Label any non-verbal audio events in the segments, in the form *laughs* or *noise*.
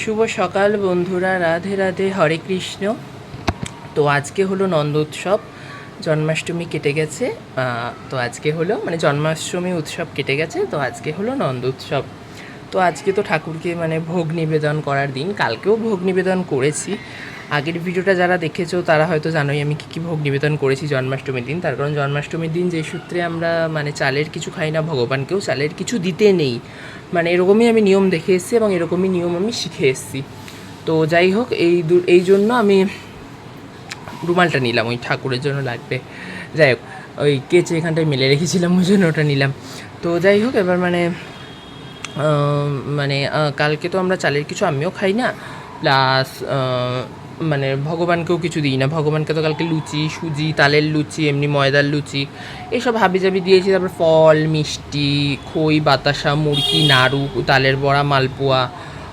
শুভ সকাল বন্ধুরা, রাধে রাধে, হরে কৃষ্ণ। তো আজকে হলো নন্দোৎসব জন্মাষ্টমী কেটে গেছে। তো আজকে হলো মানে জন্মাষ্টমী উৎসব কেটে গেছে, তো আজকে হলো নন্দোৎসব তো আজকে তো ঠাকুরকে মানে ভোগ নিবেদন করার দিন, কালকেও ভোগ নিবেদন করেছি। আগের ভিডিওটা যারা দেখেছ, তারা হয়তো জানোই আমি কী কী ভোগ নিবেদন করেছি জন্মাষ্টমীর দিন। তার কারণ জন্মাষ্টমীর দিন যে সূত্রে আমরা মানে চালের কিছু খাই না, ভগবানকেও চালের কিছু দিতে নেই। মানে এরকমই আমি নিয়ম দেখে এসেছি এবং এরকমই নিয়ম আমি শিখে এসেছি। তো যাই হোক, এই এই জন্য আমি রুমালটা নিলাম, ওই ঠাকুরের জন্য লাগবে। যাই হোক, ওই কেচে এখানটায় মেলে রেখেছিলাম, ওই জন্য ওটা নিলাম। তো যাই হোক, এবার মানে মানে কালকে তো আমরা চালের কিছু আমিও খাই না, প্লাস মানে ভগবানকেও কিছু দিই না। ভগবানকে তো কালকে লুচি, সুজি, তালের লুচি, এমনি ময়দার লুচি, এসব হাবিজাবি দিয়েছি। তারপর ফল, মিষ্টি, খই, বাতাসা, মুরগি, নাড়ু, তালের বড়া, মালপোয়া,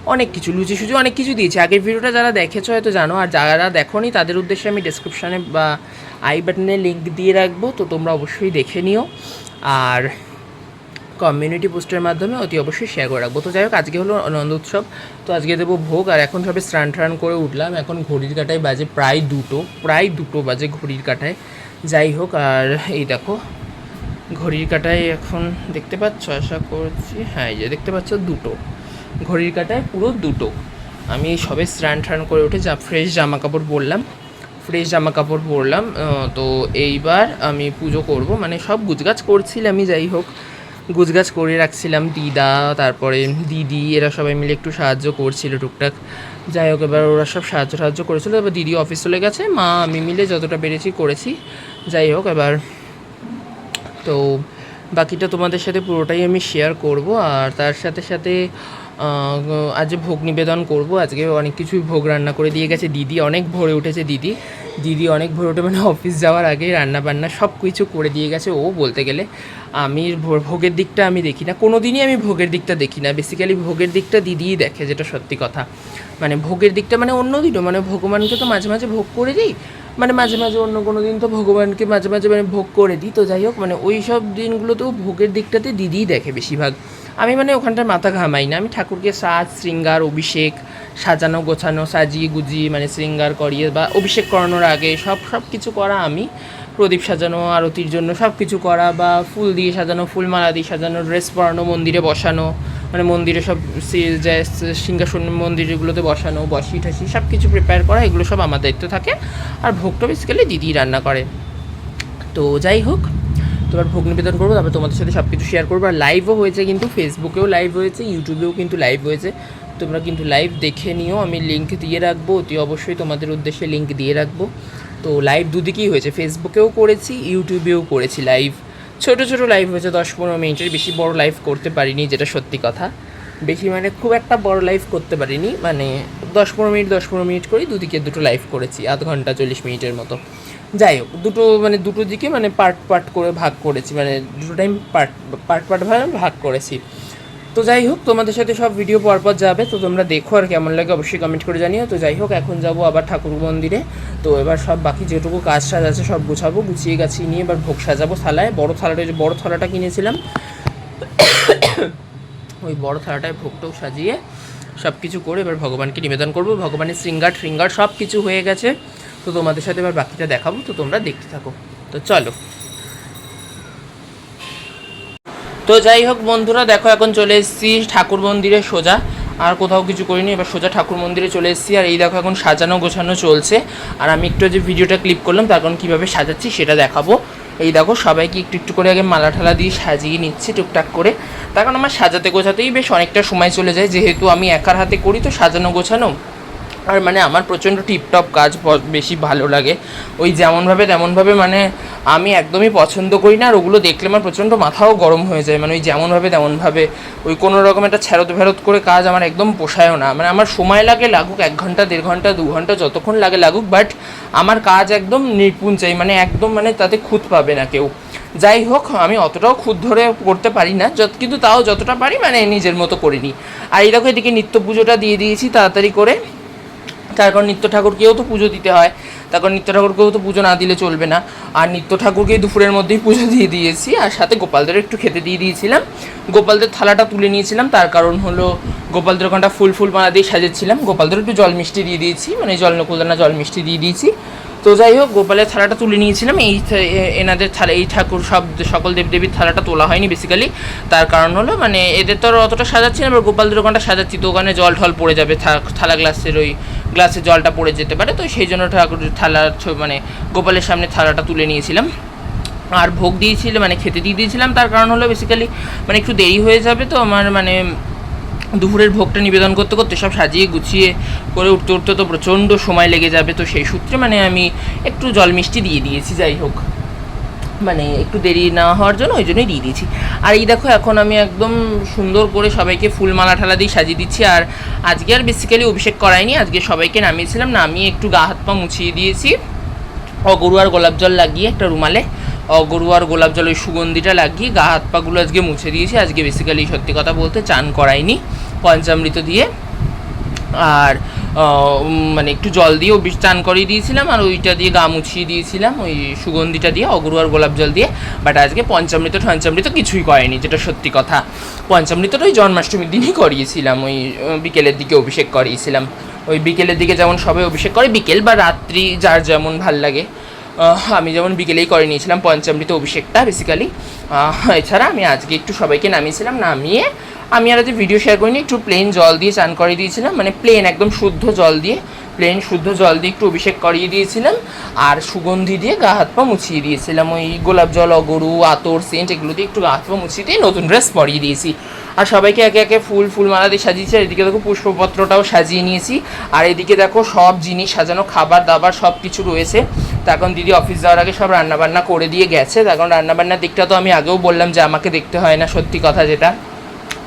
অনেক কিছু। লুচি, সুজি অনেক কিছু দিয়েছি। আগের ভিডিওটা যারা দেখেছ হয়তো জানো, আর যারা দেখোনি, তাদের উদ্দেশ্যে আমি ডেসক্রিপশানে বা আই বাটনে লিঙ্ক দিয়ে রাখব। তো তোমরা অবশ্যই দেখে নিও। আর কমিউনিটি পোস্টের মাধ্যমে অতি অবশ্যই শেয়ার করে রাখব। তো যাই হোক, আজকে হলো নন্দ উৎসব। তো আজকে দেবো ভোগ, আর এখন সবে স্নান টান করে উঠলাম। এখন ঘড়ির কাটায় বাজে প্রায় দুটো প্রায় দুটো বাজে ঘড়ির কাটায়। যাই হোক, আর এই দেখো, ঘড়ির কাটায় এখন দেখতে পাচ্ছ? আশা করছি হ্যাঁ এই যে দেখতে পাচ্ছ দুটো। ঘড়ির কাটায় পুরো দুটো। আমি সবে স্নান টান করে উঠে যা ফ্রেশ জামা কাপড় পরলাম। ফ্রেশ জামা কাপড় পরলাম তো এইবার আমি পুজো করব। মানে সব গুজগাছ করছিলাম আমি যাই হোক। গুজগাছ করে রাখছিলাম, দিদা, তারপরে দিদি, এরা সবাই মিলে একটু সাহায্য করছিল টুকটাক। যাই হোক, এবার ওরা সব সাহায্য সাহায্য করেছিল। এবার দিদি অফিস চলে গেছে, মা, আমি মিলে যতটা পেরেছি করেছি। যাই হোক, এবার তো বাকিটা তোমাদের সাথে পুরোটাই আমি শেয়ার করব। আর তার সাথে সাথে আজ ভোগ নিবেদন করব। আজকে অনেক কিছুই ভোগ রান্না করে দিয়ে গেছে। দিদি অনেক ভরে উঠেছে, দিদি। দিদি অনেক ভরে উঠে মানে অফিস যাওয়ার আগে রান্না বান্না সব কিছু করে দিয়ে গেছে। ও বলতে গেলে আমি ভোগের দিকটা আমি দেখি না। কোনো দিনই আমি ভোগের দিকটা দেখি না। বেসিক্যালি ভোগের দিকটা দিদিই দেখে যেটা সত্যি কথা। মানে ভোগের দিকটা মানে অন্য দিনও। মানে ভগবানকে তো মাঝে মাঝে ভোগ করে দিই। মানে মাঝে মাঝে অন্য কোনো দিন তো ভগবানকে মাঝে মাঝে মানে ভোগ করে দিই। তো যাই হোক মানে ওই সব দিনগুলোতেও ভোগের দিকটাতে দিদিই দেখে বেশিরভাগ। আমি মানে ওখানটায় মাথা ঘামাই না। আমি ঠাকুরকে সাজ, শৃঙ্গার, অভিষেক, সাজানো, গোছানো, সাজিয়ে গুজিয়ে মানে শৃঙ্গার করিয়ে বা অভিষেক করানোর আগে সব সব কিছু করা আমি। প্রদীপ সাজানো, আরতির জন্য সব কিছু করা বা ফুল দিয়ে সাজানো, ফুলমালা দিয়ে সাজানো, ড্রেস পরানো, মন্দিরে বসানো মানে মন্দিরে সব সিংহাসন মন্দিরগুলোতে বসানো, বসি ঠাসি সব কিছু প্রিপেয়ার করা, এগুলো সব আমার দায়িত্ব থাকে। আর ভোগটা বেসিক্যালি দিদি রান্না করে। তো যাই হোক তোমার ভোগ নিবেদন করব, তারপর তোমাদের সাথে সব কিছু শেয়ার করব। আর লাইভও হয়েছে কিন্তু ফেসবুকেও লাইভ হয়েছে ইউটিউবেও কিন্তু লাইভ হয়েছে। তোমরা কিন্তু লাইভ দেখে নিও, আমি লিঙ্ক দিয়ে রাখব, অতি অবশ্যই তোমাদের উদ্দেশ্যে লিঙ্ক দিয়ে রাখব। তো লাইভ দুদিকেই হয়েছে ফেসবুকেও করেছি ইউটিউবেও করেছি লাইভ ছোট ছোট লাইভ হয়েছে, দশ পনেরো মিনিটের, বেশি বড় লাইভ করতে পারিনি, যেটা সত্যি কথা। বেশি মানে খুব একটা বড় লাইভ করতে পারিনি মানে দশ পনেরো মিনিট, দশ পনেরো মিনিট করেই দুদিকে দুটো লাইভ করেছি, আধ ঘণ্টা চল্লিশ মিনিটের মতো। যাই হোক, দুটো মানে দুটো দিকে মানে পার্ট পার্ট করে ভাগ করেছি মানে দুটো টাইম পার্ট পার্ট পার্ট ভাবে ভাগ করেছি। তো যাই হোক, তোমাদের সাথে সব ভিডিও পরপর যাবে, তো তোমরা দেখো আর কেমন লাগে অবশ্যই কমেন্ট করে জানিও। তো যাই হোক, এখন যাব আবার ঠাকুর মন্দিরে। তো এবার সব বাকি যেটুকু কাজ সাজ আছে সব গুছাবো, গুছিয়ে গাছিয়ে নিয়ে এবার ভোগ সাজাবো থালায়। বড় থালাটা বড় থালাটা কিনেছিলাম। ওই বড় থালাটায় ভোগটাও সাজিয়ে সব কিছু করে এবার ভগবানকে নিবেদন করব। ভগবানের শৃঙ্গার শৃঙ্গার সব কিছু হয়ে গেছে। তো তোমাদের সাথে এবার বাকিটা দেখাবো, তো তোমরা দেখতে থাকো। তো চলো। তো যাই হোক বন্ধুরা, দেখো এখন চলে এসেছি ঠাকুর মন্দিরে সোজা। আর কোথাও কিছু করিনি, এবার সোজা ঠাকুর মন্দিরে চলে এসেছি। আর এই দেখো এখন সাজানো গোছানো চলছে। আর আমি একটু যে ভিডিওটা ক্লিপ করলাম, তার কারণ কীভাবে সাজাচ্ছি সেটা দেখাবো। এই দেখো, সবাইকে একটু একটু করে আগে মালা ঠালা দিয়ে সাজিয়ে নিচ্ছি টুকটাক করে। তখন আমার সাজাতে গোছাতেই বেশ অনেকটা সময় চলে যায়। যেহেতু আমি একার হাতে করি, তো সাজানো গোছানো আর মানে আমার প্রচণ্ড টিপটপ কাজ বেশি ভালো লাগে। ওই যেমনভাবে তেমনভাবে মানে আমি একদমই পছন্দ করি না, আর ওগুলো দেখলে আমার প্রচণ্ড মাথাও গরম হয়ে যায়। মানে ওই যেমনভাবে তেমনভাবে ওই কোনো রকম একটা ছ্যারত ফেরত করে কাজ আমার একদম পোষায়ও না। মানে আমার সময় লাগে লাগুক, এক ঘণ্টা, দেড় ঘণ্টা, দু ঘণ্টা, যতক্ষণ লাগে লাগুক বাট আমার কাজ একদম নিপুণ চাই। মানে একদম মানে তাতে খুঁত পাবে না কেউ। যাই হোক, আমি অতটাও খুদ ধরে করতে পারি না, যত কিন্তু তাও যতটা পারি মানে নিজের মতো করিনি। আর এই দেখো এদিকে নিত্য পুজোটা দিয়ে দিয়েছি তাড়াতাড়ি করে। তার কারণ নিত্য ঠাকুরকেও তো পুজো দিতে হয়। তার কারণ নিত্য ঠাকুরকেও তো পুজো না দিলে চলবে না। আর নিত্য ঠাকুরকেই দুপুরের মধ্যেই পুজো *laughs* দিয়ে দিয়েছি। আর সাথে গোপালদের একটু খেতে দিয়ে দিয়েছিলাম। গোপালদের থালাটা তুলে নিয়েছিলাম। তার কারণ হলো গোপালদের ওখানটা ফুল ফুল মালা দিয়ে সাজেছিলাম গোপালদের একটু জল মিষ্টি দিয়ে দিয়েছি। মানে জল নকুলদানা জল মিষ্টি দিয়ে দিয়েছি। তো যাই হোক, গোপালের থালাটা তুলে নিয়েছিলাম। এই এনাদের থালা এই ঠাকুর সব সকল দেবদেবীর থালাটা তোলা হয়নি বেসিক্যালি তার কারণ হলো মানে এদের তো অতটা সাজাচ্ছি না, এবার গোপালদের ওখানটা সাজাচ্ছি, তো ওখানে জল ঠল পড়ে যাবে থালা গ্লাসের ওই গ্লাসে জলটা পড়ে যেতে পারে। তো সেই জন্য ঠাকুর থালা মানে গোপালের সামনে থালাটা তুলে নিয়েছিলাম। আর ভোগ দিয়েছিল মানে খেতে দিয়ে দিয়েছিলাম, তার কারণ হলো বেসিক্যালি মানে একটু দেরি হয়ে যাবে তো আমার মানে দুপুরের ভোগটা নিবেদন করতে করতে সব সাজিয়ে গুছিয়ে করে উঠতে উঠতে তো প্রচণ্ড সময় লেগে যাবে, তো সেই সূত্রে মানে আমি একটু জল মিষ্টি দিয়ে দিয়েছি, যাই হোক। মানে একটু দেরি না হওয়ার জন্য ওই জন্যই দিয়ে দিয়েছি। আর এই দেখো, এখন আমি একদম সুন্দর করে সবাইকে ফুলমালা ঠালা দিয়ে সাজিয়ে দিচ্ছি, আর আজকে আর বেসিক্যালি অভিষেক করাইনি আজকে সবাইকে নামিয়েছিলাম, নামিয়ে একটু গা হাত পা মুছিয়ে দিয়েছি। অগরু আর গোলাপ জল লাগিয়ে একটা রুমালে অগরুয়ার গোলাপ জল ওই সুগন্ধিটা লাগিয়ে গা হাত পাগুলো আজকে মুছে দিয়েছি। আজকে বেসিক্যালি সত্যি কথা বলতে চান করাইনি পঞ্চামৃত দিয়ে। আর মানে একটু জল দিয়ে ও চান করিয়ে দিয়েছিলাম আর ওইটা দিয়ে গা মুছিয়ে দিয়েছিলাম, ওই সুগন্ধিটা দিয়ে, অগরু আর গোলাপ জল দিয়ে। বাট আজকে পঞ্চামৃত ঠঞ্চামৃত কিছুই করেনি, যেটা সত্যি কথা। পঞ্চামৃতটা ওই জন্মাষ্টমীর দিনই করিয়েছিলাম, ওই বিকেলের দিকে অভিষেক করিয়েছিলাম। ওই বিকেলের দিকে যেমন সবাই অভিষেক করে, বিকেল বা রাত্রি যার যেমন ভালো লাগে। আমি যেমন বিকেলেই করে নিয়েছিলাম পঞ্চামৃত অভিষেকটা বেসিক্যালি এছাড়া আমি আজকে একটু সবাইকে নামিয়েছিলাম, নামিয়ে আমি আর আজকে ভিডিও শেয়ার করিনি, একটু প্লেন জল দিয়ে চান করিয়ে দিয়েছিলাম মানে প্লেন একদম শুদ্ধ জল দিয়ে প্লেন শুদ্ধ জল দিয়ে একটু অভিষেক করিয়ে দিয়েছিলাম, আর সুগন্ধি দিয়ে গা হাত পা মুছিয়ে দিয়েছিলাম। ওই গোলাপ জল, অগরু, আতর, সেন্ট, এগুলো দিয়ে একটু গা হাত পা মুছিয়ে দিয়ে নতুন ড্রেস পরিয়ে দিয়েছি। আর সবাইকে একে একে ফুল ফুলমালা দিয়ে সাজিয়েছি, আর এদিকে দেখো পুষ্পপত্রটাও সাজিয়ে নিয়েছি। আর এদিকে দেখো সব জিনিস সাজানো, খাবার দাবার সব কিছু রয়েছে। তার কারণ দিদি অফিস যাওয়ার আগে সব রান্নাবান্না করে দিয়ে গেছে। কারণ রান্নাবান্নার দিকটা তো আমি আগেও বললাম যে আমাকে দেখতে হয় না, সত্যি কথা যেটা।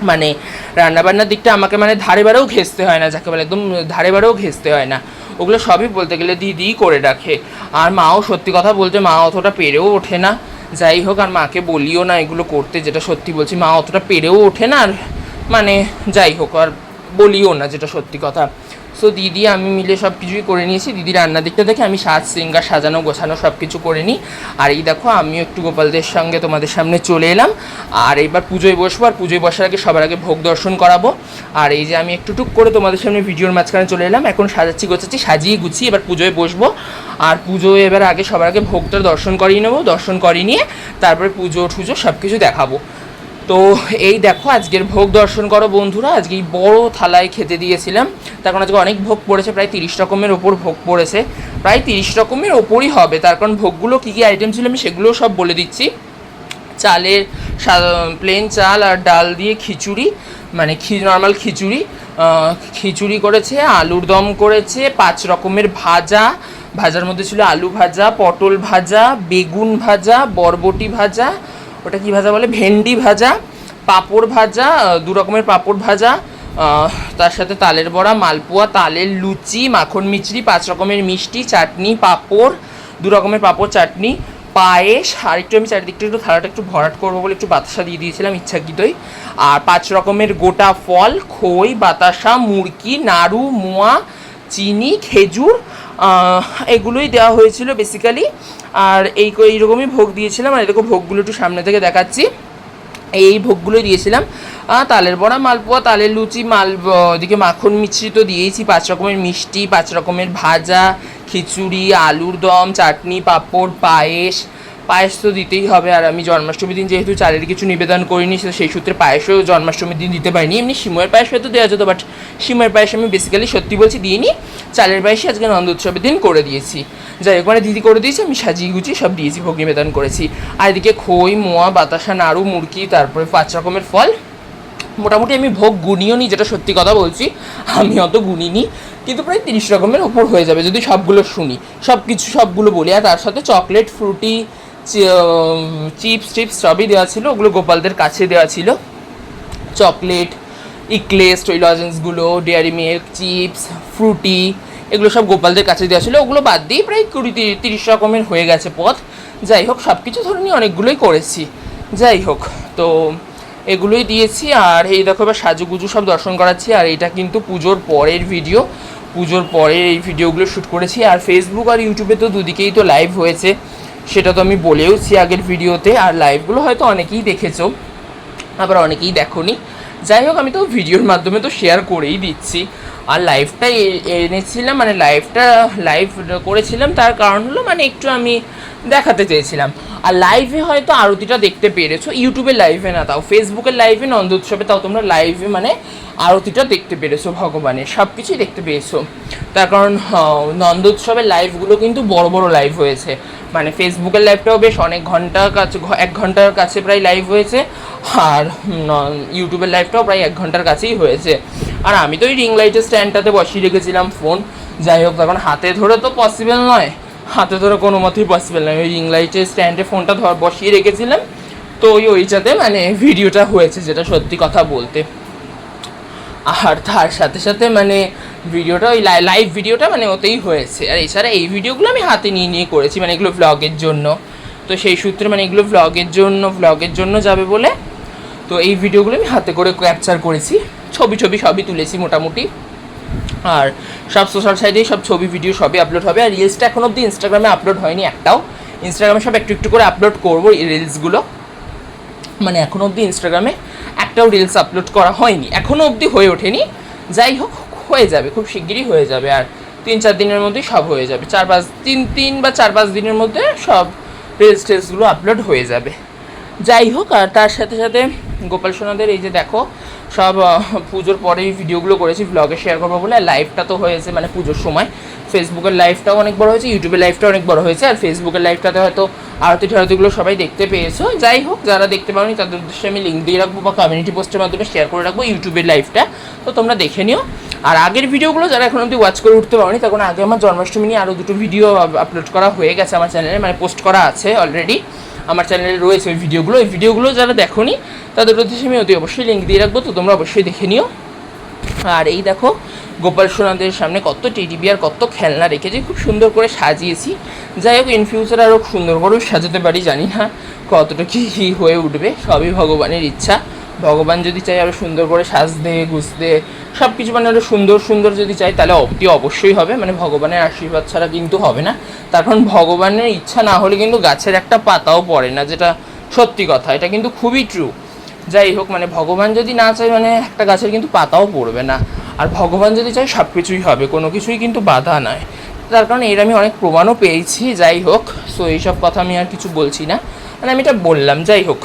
মানে রান্নাবান্নার দিকটা আমাকে মানে ধারে বারেও ঘেসতে হয় না, যাকে বলে একদম ধারে বারেও ঘেসতে হয় না। ওগুলো সবই বলতে গেলে দিদি করে রাখে। আর মাও সত্যি কথা বলতে মা অতটা পেরেও ওঠে না। যাই হোক, আর মাকে বলিও না এগুলো করতে, যেটা সত্যি বলছি, মা অতটা পেরেও ওঠে না। আর মানে যাই হোক, আর বলিও না যেটা সত্যি কথা। সো দিদি, আমি মিলে সব কিছুই করে নিয়েছি। দিদি রান্নার দিকটা দেখে আমি সাজ, সিঙ্গার সাজানো, গোছানো সব কিছু করে নিই। আর এই দেখো, আমিও একটু গোপালদের সঙ্গে তোমাদের সামনে চলে এলাম। আর এইবার পুজোয় বসবো, আর পুজোয় বসার আগে সবার আগে ভোগ দর্শন করাবো। আর এই যে আমি একটু টুক করে তোমাদের সামনে ভিডিওর মাঝখানে চলে এলাম। এখন সাজাচ্ছি, গোছাচ্ছি, সাজিয়ে গুছিয়ে এবার পুজোয় বসবো। আর পুজোয় এবার আগে সবার আগে ভোগটা দর্শন করিয়ে নেব, দর্শন করিয়ে নিয়ে তারপরে পুজো, টুজো সব কিছু দেখাবো। তো এই দেখো, আজকের ভোগ দর্শন করো বন্ধুরা। আজকে এই বড়ো থালায় খেতে দিয়েছিলাম। তার কারণ আজকে অনেক ভোগ পড়েছে, প্রায় তিরিশ রকমের ওপর ভোগ পড়েছে। প্রায় তিরিশ রকমের ওপরই হবে। তার কারণ ভোগগুলো কী কী আইটেম ছিল আমি সেগুলোও সব বলে দিচ্ছি। চালের প্লেন চাল আর ডাল দিয়ে খিচুড়ি মানে খি নর্মাল খিচুড়ি। খিচুড়ি করেছে, আলুর দম করেছে, পাঁচ রকমের ভাজা। ভাজার মধ্যে ছিল আলু ভাজা, পটল ভাজা, বেগুন ভাজা, বরবটি ভাজা ওটা কি ভাজা বলে? ভেন্ডি ভাজা, পাঁপড় ভাজা দু রকমের পাঁপড় ভাজা তার সাথে তালের বড়া, মালপোয়া, তালের লুচি, মাখন মিচড়ি পাঁচ রকমের মিষ্টি, চাটনি, পাঁপড়, দু রকমের পাঁপড়, চাটনি, পায়েস, আর একটু আমি চারিদিকটা একটু থালাটা একটু ভরাট করব বলে একটু বাতাসা দিয়ে দিয়েছিলাম ইচ্ছাকৃতই। আর পাঁচ রকমের গোটা ফল, খই, বাতাসা, মুরকি, নাড়ু, মোয়া, চিনি, খেজুর এগুলোই দেওয়া হয়েছিল বেসিক্যালি আর এই এইরকমই ভোগ দিয়েছিলাম, আর এরকম ভোগগুলো একটু সামনে থেকে দেখাচ্ছি। এই ভোগগুলোই দিয়েছিলাম। তালের বড়া, মালপোয়া, তালের লুচি মাল ওদিকে মাখন মিশ্রি তো দিয়েছি, পাঁচ রকমের মিষ্টি, পাঁচ রকমের ভাজা, খিচুড়ি, আলুর দম, চাটনি, পাঁপড়, পায়েস পায়েস তো দিতেই হবে আর আমি জন্মাষ্টমীর দিন যেহেতু চালের কিছু নিবেদন করিনি সেই সূত্রে পায়েসও জন্মাষ্টমীর দিন দিতে পারিনি। এমনি সিময়ের পায়েস হয়তো দেওয়া যেত বাট সিময়ের পায়েস আমি বেসিক্যালি সত্যি বলছি দিইনি। চালের পায়েসই আজকে নন্দ উৎসবের দিন করে দিয়েছি। যাই হোক মানে দিদি করে দিয়েছি, আমি সাজিয়ে গুছিয়ে সব দিয়েছি, ভোগ নিবেদন করেছি। আর এদিকে খই, মোয়া, বাতাসা, নাড়ু, মুরকি, তারপরে পাঁচ রকমের ফল। মোটামুটি আমি ভোগ গুনিও নি যেটা সত্যি কথা বলছি, আমি অত গুনিনি, কিন্তু প্রায় তিরিশ রকমের ওপর হয়ে যাবে, যদি সবগুলো শুনি। সব কিছু সবগুলো বলি, আর তার সাথে চকলেট ফ্রুটি চিপস টিপস সবই দেওয়া ছিল, ওগুলো গোপালদের কাছে দেওয়া ছিল। চকলেট, ইকলেস ওই লজেন্সগুলো ডেয়ারি মিল্ক, চিপস, ফ্রুটি, এগুলো সব গোপালদের কাছে দেওয়া ছিল। ওগুলো বাদ দিয়ে প্রায় কুড়ি তিরিশ রকমের হয়ে গেছে পথ যাই হোক সব কিছু ধরে নিয়ে অনেকগুলোই করেছি। যাই হোক, তো এগুলোই দিয়েছি। আর এই দেখো, এবার সাজুগুজু সব দর্শন করাচ্ছি। আর এটা কিন্তু পুজোর পরের ভিডিও পুজোর পরে এই ভিডিওগুলো শ্যুট করেছি। আর ফেসবুক আর ইউটিউবে তো দুদিকেই তো লাইভ হয়েছে। সেটা তো আমি বলেওছি আগের ভিডিওতে, আর লাইভগুলো হয়তো অনেকেই দেখেছ, আবার অনেকেই দেখোনি। যাই হোক, আমি তো ভিডিওর মাধ্যমে তো শেয়ার করেই দিচ্ছি। আর লাইভটা এনেছিলাম মানে লাইভটা লাইভ করেছিলাম, তার কারণ হলো মানে একটু আমি দেখাতে চেয়েছিলাম। আর লাইভে হয়তো আরতিটা দেখতে পেরেছ, ইউটিউবে লাইভে না, তাও ফেসবুকের লাইভে নন্দ উৎসবে, তাও তোমরা লাইভে মানে আরতিটা দেখতে পেরেছ, ভগবানের সব কিছুই দেখতে পেয়েছ। তার কারণ আহ, নন্দ উৎসবের লাইভগুলো কিন্তু বড় বড় লাইভ হয়েছে। মানে ফেসবুকের লাইভটাও বেশ অনেক ঘণ্টার কাছে এক ঘণ্টার কাছে প্রায় লাইভ হয়েছে। আর ইউটিউবের লাইভটাও প্রায় এক ঘণ্টার কাছেই হয়েছে। আর আমি তো ওই রিং লাইটের স্ট্যান্ডটাতে বসিয়ে রেখেছিলাম ফোন যাই হোক তখন হাতে ধরে তো পসিবল নয়। হাতে ধরে কোনো মতেই পসিবল নয়। ওই রিং লাইটের স্ট্যান্ডে ফোনটা ধর বসিয়ে রেখেছিলাম। তো ওই ওইটাতে মানে ভিডিওটা হয়েছে যেটা সত্যি কথা বলতে। আর তার সাথে সাথে মানে ভিডিওটা, ওই লাইভ ভিডিওটা মানে ওতেই হয়েছে। আর এছাড়া এই ভিডিওগুলো আমি হাতে নিয়ে নিয়ে করেছি মানে এগুলো ভ্লগের জন্য। তো সেই সূত্রে মানে এগুলো ভ্লগের জন্য ভ্লগের জন্য যাবে বলে তো এই ভিডিওগুলো আমি হাতে করে ক্যাপচার করেছি। ছবি ছবি সবই তুলেছি মোটামুটি। আর সব সোশ্যাল সাইটেই সব ছবি ভিডিও সবই আপলোড হবে। আর রিলসটা এখন অবধি ইনস্টাগ্রামে আপলোড হয়নি একটাও। ইনস্টাগ্রামে সব একটু একটু করে আপলোড করব এই রিলসগুলো মানে এখন অবধি ইনস্টাগ্রামে একটাও রিলস আপলোড করা হয়নি। এখনও অবধি হয়ে ওঠেনি। যাই হোক, হয়ে যাবে, খুব শিগগিরই হয়ে যাবে আর তিন চার দিনের মধ্যেই সব হয়ে যাবে। চার পাঁচ, তিন তিন বা চার পাঁচ দিনের মধ্যে সব রিলস টিলসগুলো আপলোড হয়ে যাবে। যাই হোক, আর তার সাথে সাথে গোপাল সোনাদের এই যে দেখো, সব পুজোর পরে ভিডিওগুলো করেছি ব্লগে শেয়ার করব বলে লাইভটা তো হয়েছে মানে পুজোর সময়। ফেসবুকের লাইভটাও অনেক বড় হয়েছে ইউটিউবের লাইভটা অনেক বড় হয়েছে, আর ফেসবুকের লাইভটাতে হয়তো আরতি ঠারতিগুলো সবাই দেখতে পেয়েছ। যাই হোক, যারা দেখতে পাওনি, তাদের উদ্দেশ্যে আমি লিঙ্ক দিয়ে রাখব বা কমিউনিটি পোস্টের মাধ্যমে শেয়ার করে রাখব ইউটিউবের লাইভটা তো তোমরা দেখে নিও। আর আগের ভিডিওগুলো যারা এখন অবধি ওয়াচ করে উঠতে পারোনি, তখন আগে আমার জন্মাষ্টমী নিয়ে আরও দুটো ভিডিও আপলোড করা হয়ে গেছে আমার চ্যানেলে মানে পোস্ট করা আছে অলরেডি আমার চ্যানেলে রয়েছে ওই ভিডিওগুলো। ওই ভিডিওগুলো যারা দেখোনি, তাদের উদ্দেশ্যে আমি অতি অবশ্যই লিঙ্ক দিয়ে রাখব, তো তোমরা অবশ্যই দেখে নিও। আর এই দেখো, গোপাল সোনাদের সামনে কত টিডিবি আর কত খেলনা রেখেছি, খুব সুন্দর করে সাজিয়েছি। যাই হোক ইন ফিউচার আরও সুন্দর করেও সাজাতে পারি, জানি না কতটা কী কী হয়ে উঠবে, সবই ভগবানের ইচ্ছা। ভগবান যদি চাই আরও সুন্দর করে সাজতে গুছতে সব কিছু মানে আরও সুন্দর সুন্দর যদি চাই তাহলে অবধি অবশ্যই হবে। মানে ভগবানের আশীর্বাদ ছাড়া কিন্তু হবে না। তার কারণ ভগবানের ইচ্ছা না হলে কিন্তু গাছের একটা পাতাও পড়ে না, যেটা সত্যি কথা। এটা কিন্তু খুবই ট্রু যাই হোক মানে ভগবান যদি না চায় মানে একটা গাছের কিন্তু পাতাও পড়বে না। আর ভগবান যদি চায় সব কিছুই হবে, কোনো কিছুই কিন্তু বাধা নয়। তার কারণে এর আমি অনেক প্রমাণও পেয়েছি, যাই হোক। সো এইসব কথা আমি আর কিছু বলছি না। মানে আমি এটা বললাম, যাই হোক।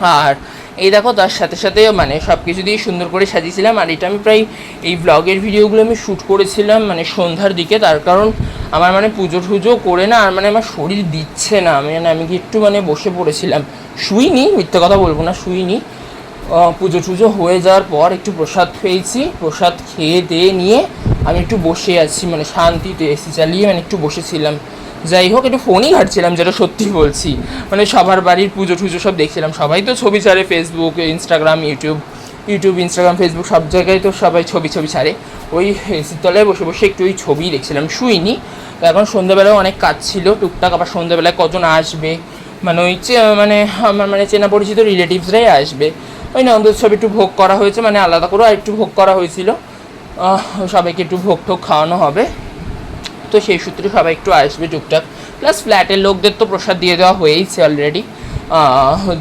আর এই দেখো, তার সাথে সাথে মানে সব কিছু দিয়ে সুন্দর করে সাজিয়েছিলাম। আর এটা আমি প্রায় এই ব্লগের ভিডিওগুলো আমি শ্যুট করেছিলাম মানে সন্ধ্যার দিকে। তার কারণ আমার মানে পুজো টুজো করে না, আর মানে আমার শরীর দিচ্ছে না। আমি মানে আমি কি একটু মানে বসে পড়েছিলাম। শুইনি, মিথ্যে কথা বলব না, শুইনি। পুজো টুজো হয়ে যাওয়ার পর একটু প্রসাদ পেয়েছি। প্রসাদ খেয়ে দিয়ে নিয়ে আমি একটু বসে আছি মানে শান্তিতে এসি চালিয়ে মানে একটু বসেছিলাম। যাই হোক, একটু ফোনই ঘাটছিলাম যেটা সত্যি বলছি। মানে সবার বাড়ির পুজো টুজো সব দেখছিলাম। সবাই তো ছবি ছাড়ে Facebook Instagram YouTube YouTube Instagram Facebook সব জায়গায় তো সবাই ছবি ছবি ছাড়ে। ওই এসির তলায় বসে বসে একটু ওই ছবি দেখছিলাম, শুইনি। এখন সন্ধ্যাবেলায় অনেক কাজ ছিল টুকটাক, আবার সন্ধ্যাবেলায় কজন আসবে? মানে ওই মানে আমার মানে চেনা পরিচিত রিলেটিভসরাই আসবে। ওই নন্দোৎসব একটু ভোগ করা হয়েছে মানে আলাদা করেও আর একটু ভোগ করা হয়েছিল। সবাইকে একটু ভোগ টোগ খাওয়ানো হবে। তো সেই সূত্রে সবাই একটু আসবে টুকটাক প্লাস ফ্ল্যাটের লোকদের তো প্রসাদ দিয়ে দেওয়া হয়েইছে অলরেডি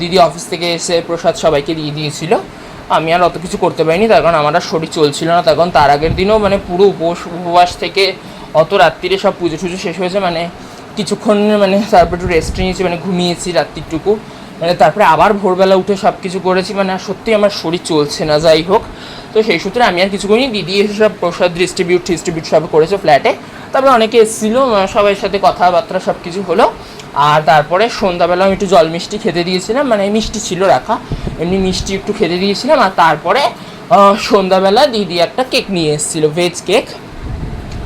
দিদি অফিস থেকে এসে প্রসাদ সবাইকে দিয়ে দিয়েছিল। আমি আর অত কিছু করতে পারিনি, তার কারণ আমার আর শরীর চলছিল না। তখন তার আগের দিনও মানে পুরো উপোস উপবাস থেকে অত রাত্রিরে সব পুজো টুজো শেষ হয়েছে মানে কিছুক্ষণ মানে তারপর একটু রেস্ট নিয়েছি মানে ঘুমিয়েছি রাত্রিটুকু। মানে তারপরে আবার ভোরবেলা উঠে সব কিছু করেছি মানে সত্যি আমার শরীর চলছে না, যাই হোক। তো সেই সূত্রে আমি আর কিছু করিনি দিদি এসে সব প্রসাদ ডিস্ট্রিবিউট ডিস্ট্রিবিউট সব করেছে ফ্ল্যাটে তারপরে অনেকে এসেছিল সবার সাথে কথাবার্তা সব কিছু হলো। আর তারপরে সন্ধ্যাবেলা আমি একটু জল মিষ্টি খেতে দিয়েছিলাম মানে মিষ্টি ছিল রাখা। এমনি মিষ্টি একটু খেতে দিয়েছিলাম, আর তারপরে সন্ধ্যাবেলা দিদি একটা কেক নিয়ে এসেছিল ভেজ কেক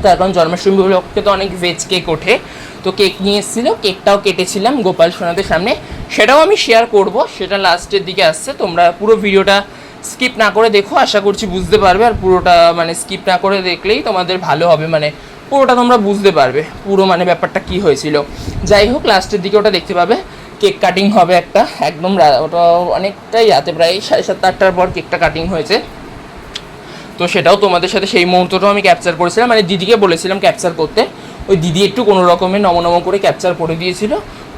তার কারণ জন্মাষ্টমী উপলক্ষে তো অনেক ভেজ কেক ওঠে। তো কেক নিয়ে এসেছিল কেকটাও কেটেছিলাম গোপাল সোনাদের সামনে। সেটাও আমি শেয়ার করব, সেটা লাস্টের দিকে আসছে। তোমরা পুরো ভিডিওটা স্কিপ না করে দেখো, আশা করছি বুঝতে পারবে। আর পুরোটা মানে স্কিপ না করে দেখলেই তোমাদের ভালো হবে মানে পুরোটা তোমরা বুঝতে পারবে পুরো মানে ব্যাপারটা কি হয়েছিল। যাই হোক লাস্টের দিকে ওটা দেখতে পাবে। কেক কাটিং হবে একটা, একদম ওটা অনেকটাই রাতে, প্রায় সাড়ে সাতটা, আটটার পর কেকটা কাটিং হয়েছে। তো সেটাও তোমাদের সাথে সেই মুহূর্তটাও আমি ক্যাপচার করেছিলাম। মানে দিদিকে বলেছিলাম ক্যাপচার করতে। ওই দিদি একটু কোনো রকমের নমনম করে ক্যাপচার করে দিয়েছিল।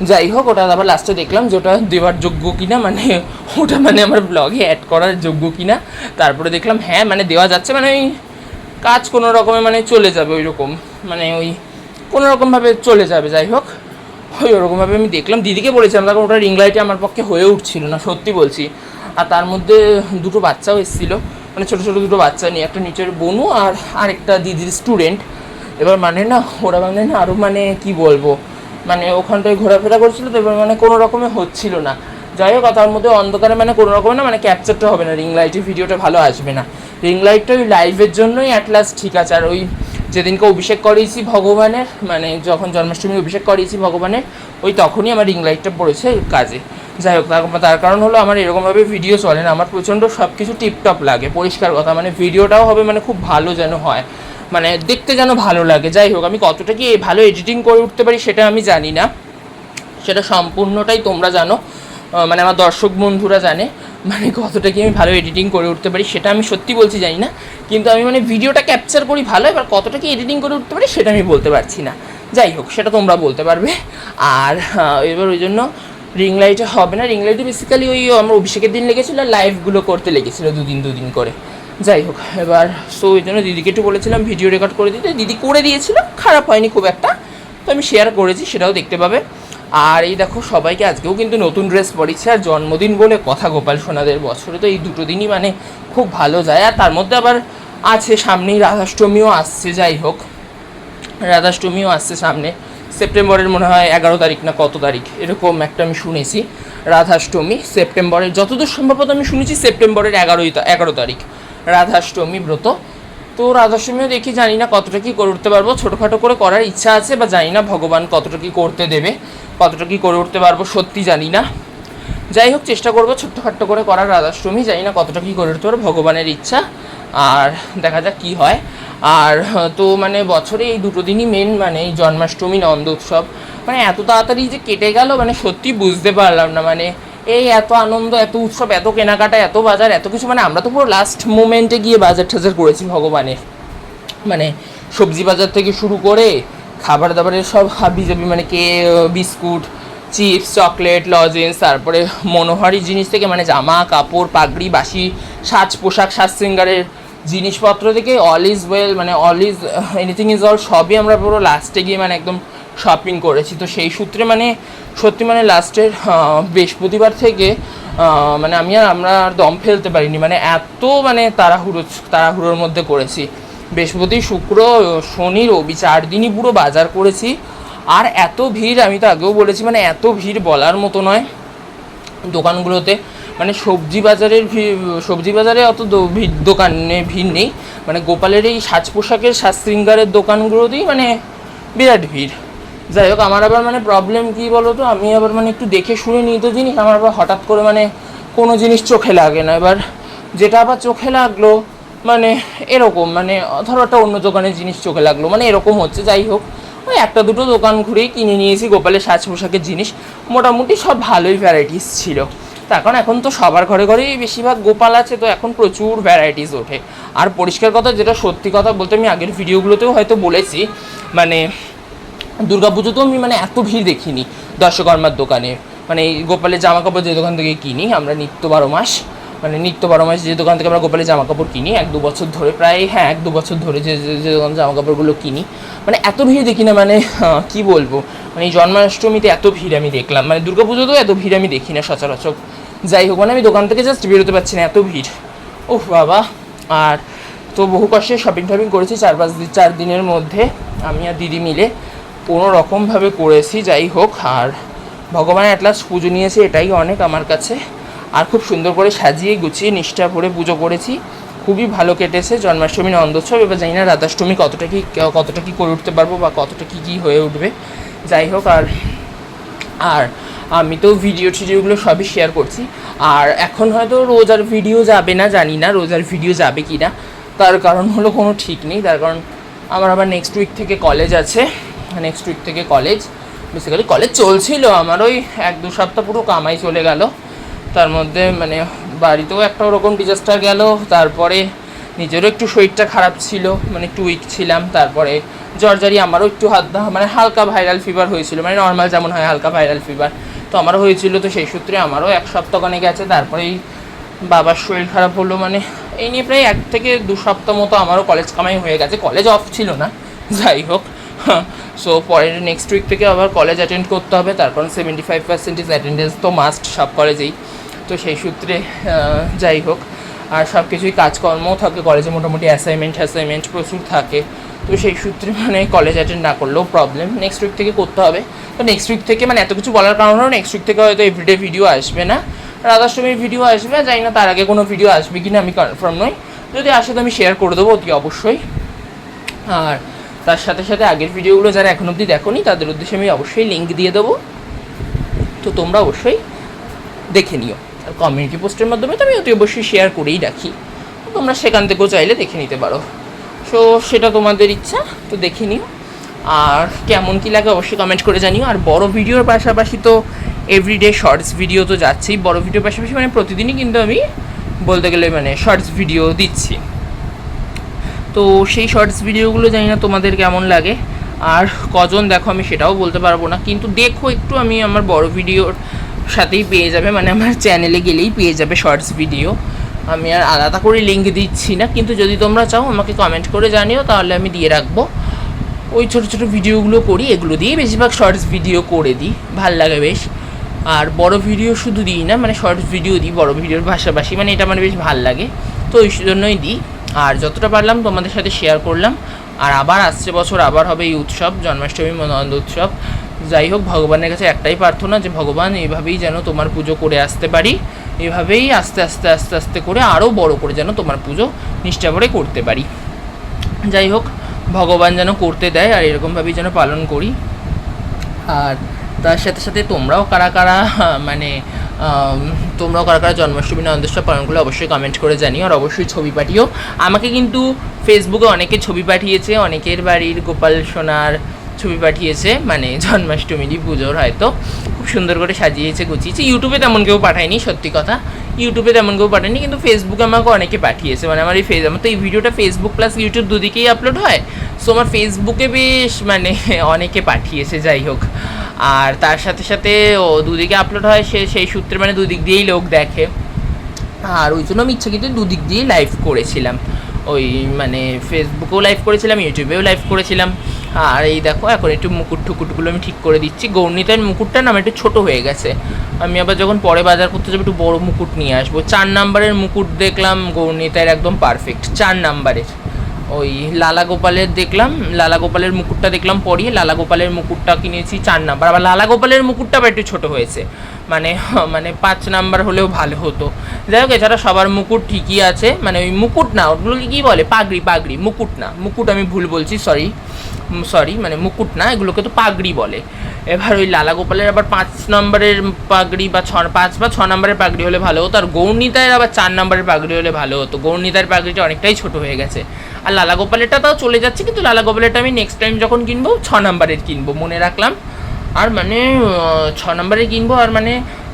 যাই হোক ওটা আবার লাস্টে দেখলাম যে ওটা দেওয়ার যোগ্য কিনা মানে ওটা মানে আমার ব্লগে অ্যাড করার যোগ্য কিনা। তারপরে দেখলাম হ্যাঁ মানে দেওয়া যাচ্ছে মানে ওই কাজ কোনো রকমে মানে চলে যাবে ওই রকম মানে ওই কোনো রকমভাবে চলে যাবে যাই হোক ওই ওরকমভাবে আমি দেখলাম। দিদিকে বলেছিলাম তখন ওটা রিং লাইটে আমার পক্ষে হয়ে উঠছিল না, সত্যি বলছি। আর তার মধ্যে দুটো বাচ্চাও এসেছিল। মানে ছোটো ছোটো দুটো বাচ্চা নিয়ে, একটা নিচের বনু আর আরেকটা দিদির স্টুডেন্ট এবার মানে না, ওরা মানে না আরও মানে কি বলব? মানে ওখানটায় ঘোরাফেরা করছিল তো, এবার মানে কোনো রকমে হচ্ছিল না। যাই হোক তার মধ্যে অন্ধকারে মানে কোনো রকমে না মানে ক্যাপচারটা হবে না। রিং লাইটে ভিডিওটা ভালো আসবে না। রিং লাইটটা ওই লাইভের জন্যই অ্যাট লাস্ট ঠিক আছে। আর ওই যেদিনকে অভিষেক করিয়েছি ভগবানের মানে যখন জন্মাষ্টমী অভিষেক করিয়েছি ভগবানের, ওই তখনই আমার রিং লাইটটা পড়েছে কাজে। যাই হোক, তার কারণ হলো আমার এরকমভাবে ভিডিও চলে না। আমার প্রচণ্ড সব কিছু টিপটপ লাগে। পরিষ্কার কথা মানে ভিডিওটাও হবে মানে খুব ভালো যেন হয়। মানে দেখতে যেন ভালো লাগে। যাই হোক, আমি কতটা কি ভালো এডিটিং করে উঠতে পারি সেটা আমি জানি না। সেটা সম্পূর্ণটাই তোমরা জানো। মানে আমার দর্শক বন্ধুরা জানে। মানে কতটা কি আমি ভালো এডিটিং করে উঠতে পারি সেটা আমি সত্যি বলছি জানি না। কিন্তু আমি মানে ভিডিওটা ক্যাপচার করি ভালো, এবার কতটা কি এডিটিং করে উঠতে পারি সেটা আমি বলতে পারছি না। যাই হোক, সেটা তোমরা বলতে পারবে। আর এবার ওই জন্য রিং লাইটে হবে না। রিং লাইটে বেসিক্যালি ওই আমার অভিষেকের দিন লেগেছিলো লাইভগুলো করতে লেগেছিলো দুদিন দুদিন করে। যাই হোক, এবার সো ওই জন্য দিদিকে একটু বলেছিলাম ভিডিও রেকর্ড করে দিতে। দিদি করে দিয়েছিল, খারাপ হয়নি খুব একটা। তো আমি শেয়ার করেছি, সেটাও দেখতে পাবে। আর এই দেখো, সবাইকে আজকেও কিন্তু নতুন ড্রেস পরিচ্ছে, আর জন্মদিন বলে কথা গোপাল সোনাদের বছরে তো এই দুটো দিনই মানে খুব ভালো যায়। আর তার মধ্যে আবার আছে সামনেই রাধাষ্টমীও আসছে, যাই হোক। রাধাষ্টমীও আসছে সামনে। সেপ্টেম্বরের মনে হয় এগারো তারিখ না কত তারিখ, এরকম একটা আমি শুনেছি। রাধাষ্টমী, সেপ্টেম্বরের, যতদূর সম্ভবত আমি শুনেছি, সেপ্টেম্বরের এগারোই এগারো তারিখ। রাধাষ্টমী ব্রত। তো রাধাষ্টমীও দেখি জানি না কতটা কী করে উঠতে পারব। ছোটোখাটো করে করার ইচ্ছা আছে, বা জানি না ভগবান কতটা কী করতে দেবে, কতটা কী করে উঠতে পারব সত্যি জানি না। যাই হোক, চেষ্টা করব ছোট্টখাট্ট করে করার রাধাষ্টমী, জানি না কতটা কী করে উঠতে পারব, ভগবানের ইচ্ছা। আর দেখা যাক কী হয়। আর, তো মানে বছরে এই দুটো দিনই মেন মানে এই জন্মাষ্টমী, নন্দ উৎসব। মানে এত তাড়াতাড়ি যে কেটে গেল মানে সত্যি বুঝতে পারলাম না। মানে এই এত আনন্দ, এত উৎসব, এত কেনাকাটা, এত বাজার, এত কিছু মানে আমরা তো পুরো লাস্ট মোমেন্টে গিয়ে বাজার টাজার করেছি ভগবানের মানে সবজি বাজার থেকে শুরু করে খাবার দাবারের সব হাবি জাবি মানে কে, বিস্কুট, চিপস, চকলেট, লজেন্স, তারপরে মনোহারি জিনিস থেকে মানে জামা, কাপড়, পাগড়ি বাসি সাজ পোশাক, সাজ সিঙ্গারের জিনিসপত্র থেকে অল ইজ ওয়েল মানে all is anything is all সবই আমরা পুরো লাস্টে গিয়ে মানে একদম শপিং করেছি। তো সেই সূত্রে মানে সত্যি মানে লাস্টের বৃহস্পতিবার থেকে মানে আমি আর আমরা আর দম ফেলতে পারিনি। মানে এত মানে তাড়াহুড়ো, তাড়াহুড়োর মধ্যে করেছি। বৃহস্পতি, শুক্র, শনি, রবি চার দিনই পুরো বাজার করেছি। আর এত ভিড়, আমি তো আগেও বলেছি মানে এত ভিড় বলার মতো নয়। দোকানগুলোতে মানে সবজি বাজারের ভিড় সবজি বাজারে অত ভিড়, দোকানে ভিড় নেই। মানে গোপালের এই সাজ পোশাকের সাজ শৃঙ্গারের দোকানগুলোতেই মানে বিরাট ভিড়। যাই হোক, আমার আবার মানে প্রবলেম কী বলো তো আমি আবার মানে একটু দেখে শুনে নিই তো জিনিস। আমার আবার হঠাৎ করে মানে কোনো জিনিস চোখে লাগে না। এবার যেটা আবার চোখে লাগল মানে এরকম মানে ধরো একটা অন্য দোকানের জিনিস চোখে লাগল মানে এরকম হচ্ছে। যাই হোক, ওই একটা দুটো দোকান ঘুরেই কিনে নিয়েছি গোপালের সাজ পোশাকের জিনিস। মোটামুটি সব ভালোই ভ্যারাইটিস ছিল। তার কারণ এখন তো সবার ঘরে ঘরেই বেশিরভাগ গোপাল আছে, তো এখন প্রচুর ভ্যারাইটিস ওঠে। আর পরিষ্কার কথা, যেটা সত্যি কথা বলতে আমি আগের ভিডিওগুলোতেও হয়তো বলেছি মানে দুর্গাপুজোতেও আমি মানে এত ভিড় দেখিনি দর্শকর্মার দোকানে। মানে গোপালের জামা কাপড় যে দোকান থেকে কিনি, আমরা নিত্য বারো মাস মানে নিত্য বারো মাস যে দোকান থেকে আমরা গোপালের জামা কাপড় কিনি, এক দু বছর ধরে প্রায় হ্যাঁ এক দু বছর ধরে যে, যে- দোকান জামা কাপড়গুলো কিনি। মানে এত ভিড় দেখি না মানে কি বলব? মানে এই জন্মাষ্টমীতে এত ভিড় আমি দেখলাম। মানে দুর্গাপুজোতেও এত ভিড় আমি দেখি না সচরাচর। যাই হোক মানে আমি দোকান থেকে জাস্ট বেরোতে পারছি না, এত ভিড়। ওহ বাবা, আর তো বহু কষ্টে শপিং টপিং করেছি চার পাঁচ চার দিনের মধ্যে, আমি আর দিদি মিলে। কোনো রকমভাবে করেছি, যাই হোক, আর ভগবান অ্যাটলাস্ট পুজো নিয়েছে, এটাই অনেক আমার কাছে। আর খুব সুন্দর করে সাজিয়ে গুছিয়ে নিষ্ঠা করে পুজো করেছি। খুবই ভালো কেটেছে, জন্মাষ্টমী, নন্দোৎসব, এবার জানি না রাধাষ্টমী কতটা কি কতটা কি করে উঠতে পারব বা কতটা কি, কী হয়ে উঠবে। যাই হোক, আর আর আমি তো ভিডিও টিডিওগুলো সবই শেয়ার করছি। আর এখন হয়তো রোজ আর ভিডিও যাবে না, জানি না রোজ আর ভিডিও যাবে কি না। তার কারণ হলো কোনো ঠিক নেই, তার কারণ আমার আবার নেক্সট উইক থেকে কলেজ আছে। নেক্সট উইক থেকে কলেজ বেসিক্যালি কলেজ চলছিল আমার, ওই এক দু সপ্তাহ পুরো কামাই চলে গেল। তার মধ্যে মানে বাড়িতেও একটা ওরকম ডিজাস্টার গেল, তারপরে নিজেরও একটু শরীরটা খারাপ ছিল মানে একটু উইক ছিলাম, তারপরে জর্জারি আমারও একটু হাত মানে হালকা ভাইরাল ফিভার হয়েছিল মানে নর্মাল যেমন হয় হালকা ভাইরাল ফিভার তো আমারও হয়েছিল, তো সেই সূত্রে আমারও এক সপ্তাহখানে গেছে তারপরেই বাবার শরীর খারাপ হলো মানে এই নিয়ে প্রায় এক থেকে দু সপ্তাহ মতো আমারও কলেজ কামাই হয়ে গেছে। কলেজ অফ ছিল না, যাই হোক। *laughs* সো পরের নেক্সট উইক থেকে আবার কলেজ অ্যাটেন্ড করতে হবে। তার কারণ সেভেন্টি ফাইভ পার্সেন্টেজ অ্যাটেন্ডেন্স তো মাস্ট সব কলেজেই তো সেই সূত্রে যাই হোক। আর সব কিছুই কাজকর্মও থাকে। কলেজে মোটামুটি অ্যাসাইনমেন্ট অ্যাসাইনমেন্ট প্রচুর থাকে। তো সেই সূত্রে মানে কলেজ অ্যাটেন্ড না করলেও প্রবলেম নেক্সট উইক থেকে করতে হবে। তো নেক্সট উইক থেকে মানে এত কিছু বলার কারণেও নেক্সট উইক থেকে হয়তো এভরিডে ভিডিও আসবে না। রাধাষ্টমীর ভিডিও আসবে। জানি না তার আগে কোনো ভিডিও আসবে কি না আমি কনফার্ম নই। যদি আসে তো আমি শেয়ার করে দেবো অতি অবশ্যই। আর তার সাথে সাথে আগের ভিডিওগুলো যারা এখন অবধি দেখোনি, তাদের উদ্দেশ্যে আমি অবশ্যই লিঙ্ক দিয়ে দেবো। তো তোমরা অবশ্যই দেখে নিও। আর কমিউনিটি পোস্টের মাধ্যমে তো আমি অতি অবশ্যই শেয়ার করেই রাখি। তোমরা সেখান থেকেও চাইলে দেখে নিতে পারো। সো সেটা তোমাদের ইচ্ছা, তো দেখে নিও। আর কেমন কী লাগে অবশ্যই কমেন্ট করে জানিও। আর বড় ভিডিওর পাশাপাশি তো এভরিডে শর্টস ভিডিও তো যাচ্ছেই। বড় ভিডিওর পাশাপাশি মানে প্রতিদিনই কিন্তু আমি বলতে গেলে মানে শর্টস ভিডিও দিচ্ছি। তো সেই শর্টস ভিডিওগুলো জানি না তোমাদের কেমন লাগে। আর কজন দেখো আমি সেটাও বলতে পারব না। কিন্তু দেখো একটু আমি আমার বড় ভিডিওর সাথেই পেয়ে যাবে। মানে আমার চ্যানেলে গেলেই পেয়ে যাবে শর্টস ভিডিও আমি আর আলাদা করে লিঙ্ক দিচ্ছি না। কিন্তু যদি তোমরা চাও আমাকে কমেন্ট করে জানিও, তাহলে আমি দিয়ে রাখব। ওই ছোটো ছোটো ভিডিওগুলো করি। এগুলো দিয়ে বেশিরভাগ শর্টস ভিডিও করে দিই। ভালো লাগে বেশ। আর বড় ভিডিও শুধু দিই না মানে শর্টস ভিডিও দিই বড় ভিডিওর পাশাপাশি। মানে এটা আমার বেশ ভালো লাগে। তো ওই জন্যই দিই। আর যতটা পারলাম তোমাদের সাথে শেয়ার করলাম। আর আবার আসছে বছর আবার হবে এই উৎসব, জন্মাষ্টমী মনোনন্দ উৎসব। যাই হোক, ভগবানের কাছে একটাই প্রার্থনা যে, ভগবান এইভাবেই যেন তোমার পুজো করে আসতে পারি। এভাবেই আস্তে আস্তে আস্তে আস্তে করে আরও বড় করে যেন তোমার পুজো নিষ্ঠা করে করতে পারি। যাই হোক, ভগবান যেন করতে দেয় আর এরকমভাবেই যেন পালন করি। আর তার সাথে সাথে তোমরাও কারা কারা মানে তোমরাও কারা কারা জন্মাষ্টমী নন্দেশ্বর পালন করলে অবশ্যই কমেন্ট করে জানিও আর অবশ্যই ছবি পাঠিও। আমাকে কিন্তু ফেসবুকে অনেকে ছবি পাঠিয়েছে, অনেকের বাড়ির গোপাল সোনার ছবি পাঠিয়েছে মানে জন্মাষ্টমীরই পুজোর হয়তো। খুব সুন্দর করে সাজিয়েছে, গুছিয়েছে। ইউটিউবে তেমন কেউ পাঠায়নি, সত্যি কথা। ইউটিউবে তেমন কেউ পাঠায়নি, কিন্তু ফেসবুকে আমাকে অনেকে পাঠিয়েছে। মানে আমার এই ফেস আমার তো এই ভিডিওটা ফেসবুক প্লাস ইউটিউব দুদিকেই আপলোড হয়। সো আমার ফেসবুকে বেশ মানে *laughs* অনেকে পাঠিয়েছে, যাই হোক। আর তার সাথে সাথে ও দুদিকে আপলোড হয়, সে সেই সূত্রে মানে দুদিক দিয়েই লোক দেখে। আর ওই জন্য আমি ইচ্ছা কিন্তু দুদিক দিয়েই লাইভ করেছিলাম। ওই মানে ফেসবুকেও লাইভ করেছিলাম ইউটিউবেও লাইভ করেছিলাম। আর এই দেখো, এখন একটু মুকুট টুকুটগুলো আমি ঠিক করে দিচ্ছি। গৌরনীতার মুকুটটা না আমার একটু ছোটো হয়ে গেছে। আমি আবার যখন পরে বাজার করতে যাব, একটু বড় মুকুট নিয়ে আসব। চার নাম্বারের মুকুট দেখলাম গৌরনীতার একদম পারফেক্ট চার নাম্বারের। ওই লালা গোপালের দেখলাম লালা গোপালের মুকুটটা দেখলাম পরিয়ে লালা গোপালের মুকুটটা কিনেছি চার নাম্বার। আবার লালা গোপালের মুকুটটা আবার একটু ছোটো হয়েছে। মানে *laughs* মানে পাঁচ নাম্বার হলেও ভালো হতো। যাই হোক, এছাড়া সবার মুকুট ঠিকই আছে। মানে ওই মুকুট না, ওগুলোকে কী বলে? পাগড়ি পাগড়ি। মুকুট না, মুকুট আমি ভুল বলছি সরি সরি মানে মুকুট না, এগুলোকে তো পাগড়ি বলে। এবার ওই লালা গোপালের আবার পাঁচ নম্বরের পাগড়ি বা ছ, পাঁচ বা ছ নম্বরের পাগড়ি হলে ভালো হতো, আর গৌরনীতায়ের আবার চার নম্বরের পাগড়ি হলে ভালো হতো। গৌরনীতায়ের পাগড়িটা অনেকটাই ছোট হয়ে গেছে। আর লালা গোপালেরটা তাও চলে যাচ্ছে, কিন্তু লালা গোপালেরটা আমি নেক্সট টাইম যখন কিনবো, ছ নম্বরের কিনবো, মনে রাখলাম। আর মানে ছ নম্বরে কিনবো, আর মানে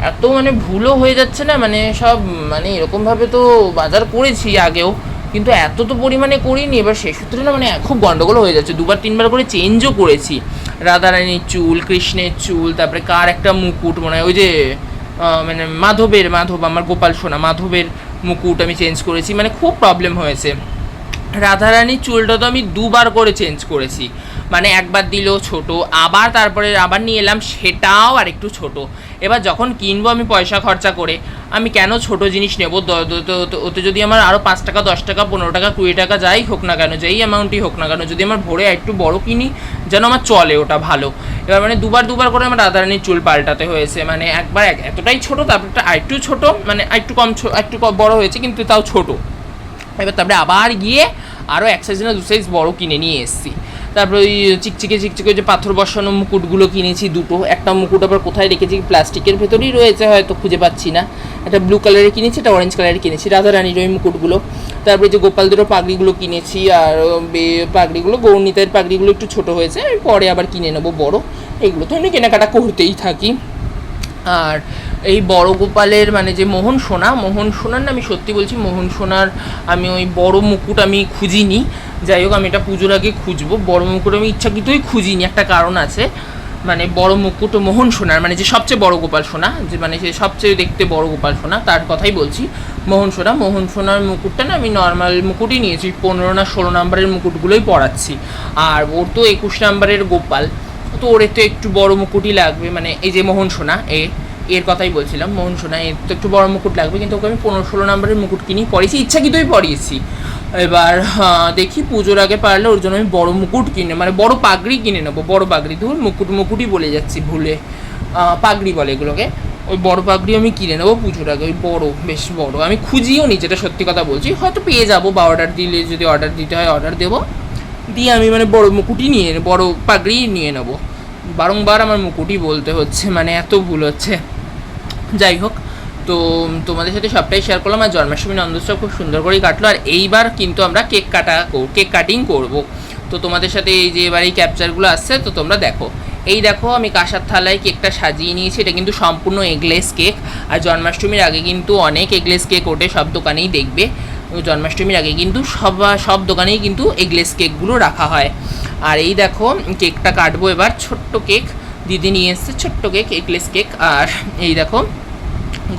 এত মানে ভুলও হয়ে যাচ্ছে না মানে সব মানে এরকমভাবে তো বাজার করেছি আগেও। কিন্তু এত তো পরিমাণে করিনি, এবার সেই সূত্রে না মানে খুব গন্ডগোল হয়ে যাচ্ছে। দুবার, তিনবার করে চেঞ্জও করেছি। রাধারানীর চুল, কৃষ্ণের চুল, তারপরে কার একটা মুকুট, মনে হয় ওই যে মানে মাধবের, মাধব, আমার গোপাল সোনা, মাধবের মুকুট আমি চেঞ্জ করেছি। মানে খুব প্রবলেম হয়েছে। রাধারানীর চুলটা তো আমি দুবার করে চেঞ্জ করেছি। মানে একবার দিল ছোট, আবার তারপরে আবার নিয়ে এলাম, সেটাও আর একটু ছোট। এবার যখন কিনবো আমি পয়সা খরচা করে, আমি কেন ছোট জিনিস নেব? ওতে যদি আমার আরও পাঁচ টাকা, দশ টাকা, পনেরো টাকা, কুড়ি টাকা যাই হোক না কেন, যেই অ্যামাউন্টই হোক না কেন, যদি আমার ভোরে একটু বড় কিনি, যেন আমার চলে ওটা ভালো। এবার মানে দুবার দুবার করে আমার রাধারানীর চুল পাল্টাতে হয়েছে। মানে একবার এক- এতটাই ছোট তারপর একটা আরেকটু ছোট মানে একটু কম একটু বড় হয়েছে, কিন্তু তাও ছোট। এবার তারপরে আবার গিয়ে আরও এক সাইজ না দু সাইজ বড়ো কিনে নিয়ে এসেছি। তারপরে ওই চিকচিকে চিকচিকে যে পাথর বসানো মুকুটগুলো কিনেছি দুটো। একটা মুকুট আবার কোথায় রেখেছি? প্লাস্টিকের ভেতরেই রয়েছে হয়তো, খুঁজে পাচ্ছি না। একটা ব্লু কালারের কিনেছি, একটা অরেঞ্জ কালারের কিনেছি। রাধা রাধারানীর ওই মুকুটগুলো। তারপরে যে গোপালদেরও পাগড়িগুলো কিনেছি আর পাগড়িগুলো, গৌরনীতের পাগড়িগুলো একটু ছোট হয়েছে, আমি পরে আবার কিনে নেব বড়। এগুলো তো এমনি কেনাকাটা করতেই থাকি। আর এই বড় গোপালের মানে যে মোহন সোনা, মোহন সোনার না আমি সত্যি বলছি মোহন সোনার আমি ওই বড় মুকুট আমি খুঁজিনি। যাই হোক, আমি এটা পুজোর আগে খুঁজবো। বড় মুকুট আমি ইচ্ছাকৃতই খুঁজিনি, একটা কারণ আছে। মানে বড় মুকুট মোহন সোনার মানে যে সবচেয়ে বড় গোপাল সোনা, যে মানে সে সবচেয়ে দেখতে বড় গোপাল সোনা, তার কথাই বলছি। মোহন সোনা, মোহন সোনার মুকুটটা না আমি নর্মাল মুকুটই নিয়েছি, পনেরো না ষোলো নাম্বারের মুকুটগুলোই পড়াচ্ছি আর ওর তো একুশ নাম্বারের গোপাল। তো ওর তো একটু বড় মুকুটই লাগবে মানে এই যে মোহন সোনা, এ, এর কথাই বলছিলাম, মোহন সোনা, এর তো একটু বড় মুকুট লাগবে, কিন্তু ওকে আমি পনেরো ষোলো নম্বরের মুকুট কিনি পরিয়েছি ইচ্ছাকৃতই পরিয়েছি। এবার দেখি পুজোর আগে পারলে ওর জন্য আমি বড় মুকুট কিনে মানে বড় পাগড়ি কিনে নেব, বড় পাগড়ি, ধর মুকুট, মুকুটই বলে যাচ্ছি ভুলে। পাগড়ি বলে এগুলোকে, ওই বড় পাগড়ি আমি কিনে নেব পুজোর আগে, ওই বড়, বেশ বড়, আমি খুঁজিও নি, যেটা সত্যি কথা বলছি, হয়তো পেয়ে যাব বা অর্ডার দিলে, যদি অর্ডার দিতে হয় অর্ডার দেবো। দিয়ে আমি মানে বড় মুকুটি নিয়ে, বড় পাগড়ি নিয়ে নেব। বারংবার আমার মুকুটি বলতে হচ্ছে মানে এত ভুল হচ্ছে। যাই হোক, তো তোমাদের সাথে সবটাই শেয়ার করলাম। আর জন্মাষ্টমী নন্দোৎসব খুব সুন্দর করেই কাটলো। আর এইবার কিন্তু আমরা কেক কাটা কেক কাটিং করব। তো তোমাদের সাথে এই যে এবার এই ক্যাপচারগুলো আসছে, তো তোমরা দেখো। এই দেখো, আমি কাঁসার থালায় কেকটা সাজিয়ে নিয়েছি। এটা কিন্তু সম্পূর্ণ এগলেস কেক আর জন্মাষ্টমীর আগে কিন্তু অনেক এগলেস কেক ওঠে, সব দোকানেই দেখবে। জন্মাষ্টমীর আগে কিন্তু সব সব দোকানেই কিন্তু এগলেস কেকগুলো রাখা হয়। আর এই দেখো, কেকটা কাটবো এবার। ছোট্ট কেক, দিদি নিয়ে এসছে ছোট্ট কেক, এগলেস কেক। আর এই দেখো,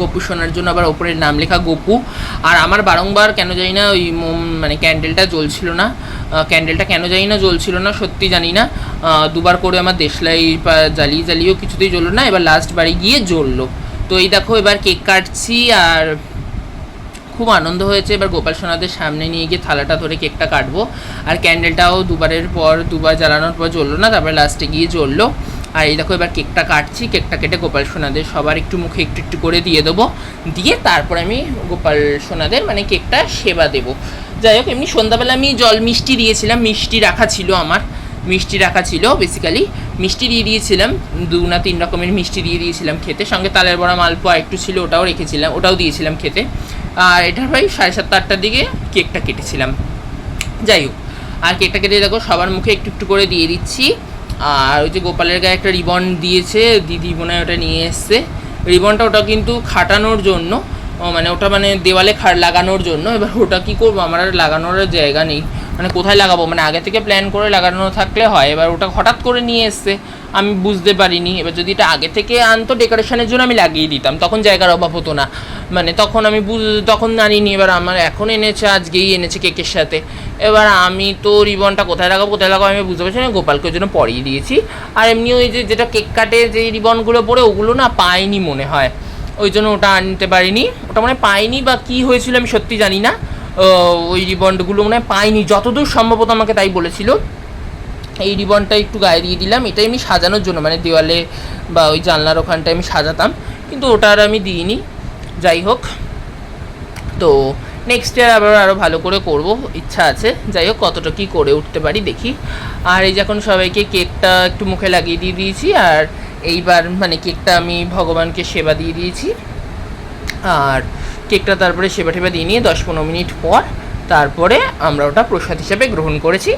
গপু শোনার জন্য আবার ওপরের নাম লেখা গপু। আর আমার বারংবার কেন জানি না ওই মানে ক্যান্ডেলটা জ্বলছিল না। ক্যান্ডেলটা কেন জানি না জ্বলছিল না, সত্যি জানি না। দুবার করে আমার দেশলাই জ্বালিয়ে জ্বালিয়েও কিছুতেই জ্বললো না। এবার লাস্ট বাড়ি গিয়ে জ্বললো। তো এই দেখো, এবার কেক কাটছি। আর খুব আনন্দ হয়েছে। এবার গোপাল সোনাদের সামনে নিয়ে গিয়ে থালাটা ধরে কেকটা কাটবো। আর ক্যান্ডেলটাও দুবারের পর দুবার জ্বালানোর পর জ্বললো না, তারপরে লাস্টে গিয়ে জ্বললো। আর এই দেখো এবার কেকটা কাটছি, কেকটা কেটে গোপাল সোনাদের সবার একটু মুখে একটু একটু করে দিয়ে দেবো। দিয়ে তারপর আমি গোপাল সোনাদের মানে কেকটা সেবা দেবো। যাই হোক, এমনি সন্ধ্যাবেলা আমি জল মিষ্টি দিয়েছিলাম, মিষ্টি রাখা ছিল আমার। মিষ্টি রাখা ছিল বেসিক্যালি মিষ্টি দিয়ে দিয়েছিলাম, দু না তিন রকমের মিষ্টি দিয়ে দিয়েছিলাম খেতে। সঙ্গে তালের বড়া মালপোয়া একটু ছিল, ওটাও রেখেছিলাম, ওটাও দিয়েছিলাম খেতে। আর এটার ভাই সাড়ে সাতটা আটটার দিকে কেকটা কেটেছিলাম। যাই হোক, আর কেকটা কেটে দেখো, সবার মুখে একটু একটু করে দিয়ে দিচ্ছি। আর ওই যে গোপালের গায়ে একটা রিবন দিয়েছে, দিদি মনে হয় ওটা নিয়ে এসছে। রিবনটা ওটা কিন্তু খাটানোর জন্য মানে ওটা মানে দেওয়ালে খা লাগানোর জন্য। এবার ওটা কি করব? আমার আর লাগানোর জায়গা নেই। মানে কোথায় লাগাবো? মানে আগে থেকে প্ল্যান করে লাগানো থাকলে হয়। এবার ওটা হঠাৎ করে নিয়ে এসছে। আমি বুঝতে পারিনি। এবার যদি এটা আগে থেকে আনতো ডেকোরেশনের জন্য আমি লাগিয়ে দিতাম, তখন জায়গার অভাব হতো না। মানে তখন আমি বুঝ তখন জানিনি। এবার আমার এখন এনেছে, আজকেই এনেছে কেকের সাথে। এবার আমি তো রিবনটা কোথায় লাগাবো কোথায় লাগাবো আমি বুঝতে পারছি না। গোপালকে ওই জন্য পরিয়ে দিয়েছি। আর এমনি ওই যে, যেটা কেক কাটে যে রিবনগুলো পরে ওগুলো না পাইনি মনে হয়। ওই জন্য ওটা আনতে পারিনি। ওটা মানে পাইনি বা কি হয়েছিল আমি সত্যি জানি না। ওই রিবনগুলো মনে পাইনি। যতদূর সম্ভবত আমাকে তাই বলেছিল। এই রিবনটা একটু গায়ে দিয়ে দিলাম। এটা আমি সাজানোর জন্য মানে দেওয়ালে বা ওই জানলার ওখানটায় আমি সাজাতাম। কিন্তু ওটা আর আমি দিইনি। যাই হোক। তো নেক্সট ইয়ার আবার আরও ভালো করে করব। ইচ্ছা আছে। যাই হোক, কতটা কী করে উঠতে পারি দেখি। আর এই যখন সবাইকে কেকটা একটু মুখে লাগিয়ে দিয়ে দিয়েছি। আর এইবার মানে কেকটা আমি ভগবানকে সেবা দিয়ে দিয়েছি। আর কেকটা তারপরে সেবা টেবা দিয়ে নিয়ে দশ পনেরো মিনিট পর তারপরে আমরা ওটা প্রসাদ হিসাবে গ্রহণ করেছি।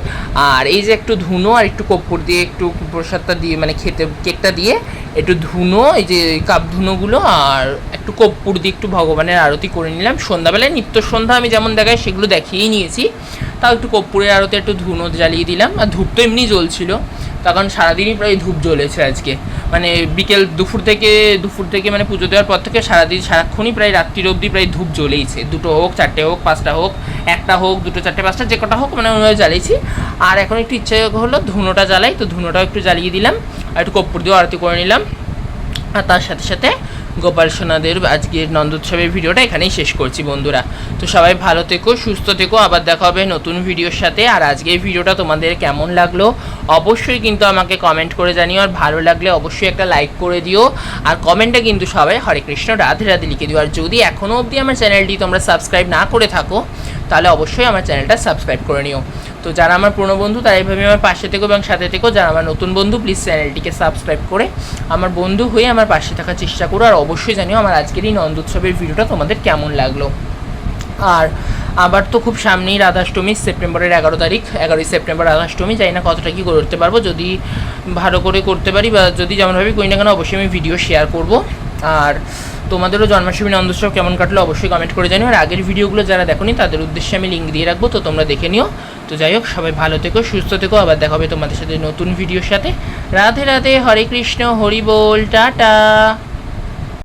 আর এই যে একটু ধুনো আর একটু কর্পূর দিয়ে একটু প্রসাদটা দিয়ে মানে খেতে, কেকটা দিয়ে একটু ধুনো, এই যে কাপ ধুনোগুলো আর একটু কর্পূর দিয়ে একটু ভগবানের আরতি করে নিলাম। সন্ধ্যাবেলায় নিত্য সন্ধ্যা আমি যেমন দেখাই সেগুলো দেখিয়েই নিয়েছি। তাও একটু কর্পূরের আরতি একটু ধুনো জ্বালিয়ে দিলাম। আর ধূপ তো এমনি জ্বলছিল। তখন সারাদিনই প্রায় ধূপ জ্বলেছে আজকে। মানে বিকেল দুপুর থেকে দুপুর থেকে মানে পুজো দেওয়ার পর থেকে সারাদিন, সারাক্ষণই প্রায় রাত্রির অবধি প্রায় ধূপ জ্বলেইছে। দুটো হোক, চারটে হোক, পাঁচটা হোক, একটা হোক, দুটো, চারটে, পাঁচটা, যে কটা হোক মানে ওইভাবে জ্বালিয়েছি আর এখন একটু ইচ্ছে হলো ধুনোটা জ্বালাই, তো ধুনোটাও একটু জ্বালিয়ে দিলাম। আর একটু কপ্পুর দিয়েও আরতি করে নিলাম। আর তার সাথে সাথে গোপাল সোনাদের আজকের নন্দোৎসবের ভিডিওটা এখানেই শেষ করছি বন্ধুরা। তো সবাই ভালো থেকো, সুস্থ থেকো, আবার দেখা হবে নতুন ভিডিওর সাথে। আর আজকের ভিডিওটা তোমাদের কেমন লাগল অবশ্যই কিন্তু আমাকে কমেন্ট করে জানিও, আর ভালো লাগলে অবশ্যই একটা লাইক করে দিও। আর কমেন্টে কিন্তু সবাই হরে কৃষ্ণ, রাধে রাধে লিখে দিও। আর যদি এখনও অবধি আমার চ্যানেলটি তোমরা সাবস্ক্রাইব না করে থাকো তাহলে অবশ্যই আমার চ্যানেলটা সাবস্ক্রাইব করে নিও। তো যারা আমার পুরনো বন্ধু, তারা এইভাবে আমার পাশে থেকো এবং সাথে থেকো। যারা আমার নতুন বন্ধু প্লিজ চ্যানেলটিকে সাবস্ক্রাইব করে আমার বন্ধু হয়ে আমার পাশে থাকার চেষ্টা করো। আর অবশ্যই জানিও আমার আজকের এই নন্দোৎসবের ভিডিওটা তোমাদের কেমন লাগল। আর আবার তো খুব সামনেই রাধাষ্টমী, সেপ্টেম্বরের এগারো তারিখ, এগারোই সেপ্টেম্বর রাধাষ্টমী, জানি না কতটা কী করতে পারব। যদি ভালো করে করতে পারি বা যদি যেমনভাবে করি না কেন, অবশ্যই আমি ভিডিও শেয়ার করব। আর তোমাদেরও জন্মাষ্টমী নন্দোৎসব কেমন কাটলো অবশ্যই কমেন্ট করে জানিও। আর আগের ভিডিওগুলো যারা দেখোনি, তাদের উদ্দেশ্যে আমি লিঙ্ক দিয়ে রাখব, তো তোমরা দেখে নিও। তো যাই হোক, সবাই ভালো থেকো, সুস্থ থেকো, আবার দেখা হবে তোমাদের সাথে নতুন ভিডিওর সাথে। রাধে রাধে, হরে কৃষ্ণ, হরি বল, টাটা।